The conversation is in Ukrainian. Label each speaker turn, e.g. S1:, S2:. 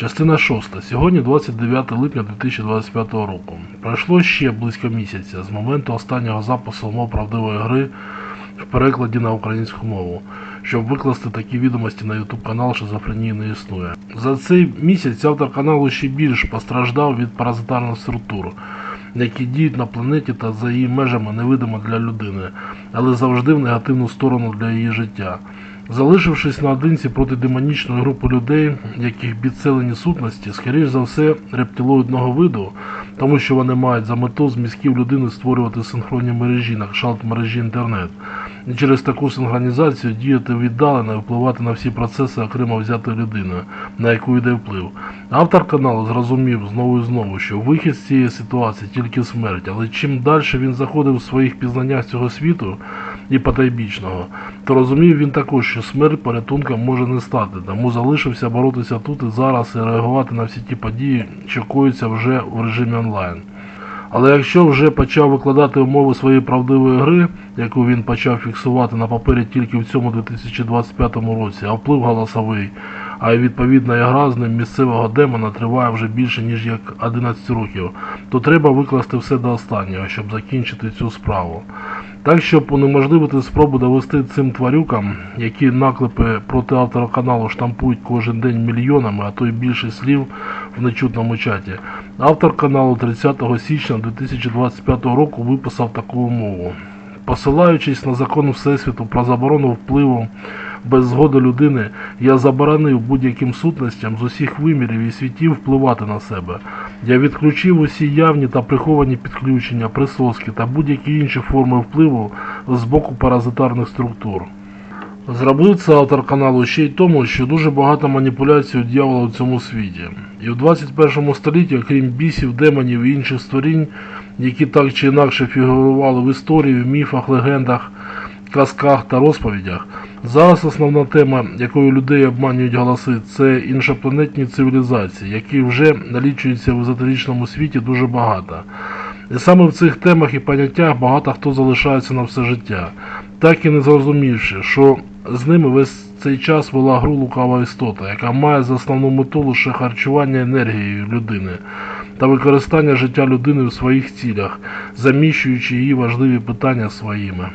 S1: Частина 6. Сьогодні 29 липня 2025 року. Пройшло ще близько місяця з моменту останнього запису мов правдивої гри в перекладі на українську мову, щоб викласти такі відомості на YouTube канал Шизофренії не існує. За цей місяць автор каналу ще більш постраждав від паразитарних структур, які діють на планеті та за її межами невидимо для людини, але завжди в негативну сторону для її життя. Залишившись наодинці проти демонічної групи людей, яких підселені сутності, скоріш за все, рептилоїдного виду, тому що вони мають за мету з мізків людини створювати синхронні мережі на кшалт мережі інтернет, і через таку синхронізацію діяти віддалено і впливати на всі процеси окремо взятої людини, на яку йде вплив. Автор каналу зрозумів знову і знову, що вихід з цієї ситуації тільки смерть, але чим далі він заходив в своїх пізнаннях цього світу і потайбічного, то розумів він також, що смерть порятунком може не стати, тому залишився боротися тут і зараз і реагувати на всі ті події, що коються вже в режимі онлайн. Але якщо вже почав викладати умови своєї правдивої гри, яку він почав фіксувати на папері тільки в цьому 2025 році, а вплив голосовий, а й відповідна і гра з ним місцевого демона триває вже більше ніж як 11 років, то треба викласти все до останнього, щоб закінчити цю справу. Так, щоб унеможливити спробу довести цим тварюкам, які наклепи проти автора каналу штампують кожен день мільйонами, а то й більше слів в нечутному чаті. Автор каналу 30 січня 2025 року виписав таку умову. Посилаючись на закон Всесвіту про заборону впливу без згоди людини, я заборонив будь-яким сутностям з усіх вимірів і світів впливати на себе. Я відключив усі явні та приховані підключення, присоски та будь-які інші форми впливу з боку паразитарних структур. Зробив це автор каналу ще й тому, що дуже багато маніпуляцій у дьявола в цьому світі. І в 21 столітті, крім бісів, демонів і інших створінь, які так чи інакше фігурували в історії, в міфах, легендах, казках та розповідях, зараз основна тема, якою людей обманюють голоси, це іншопланетні цивілізації, які вже налічуються в езотеричному світі дуже багато. І саме в цих темах і поняттях багато хто залишається на все життя, так і не зрозумівши, що з ними весь цей час вела гру лукава істота, яка має за основну мету лише харчування енергією людини та використання життя людини в своїх цілях, заміщуючи її важливі питання своїми.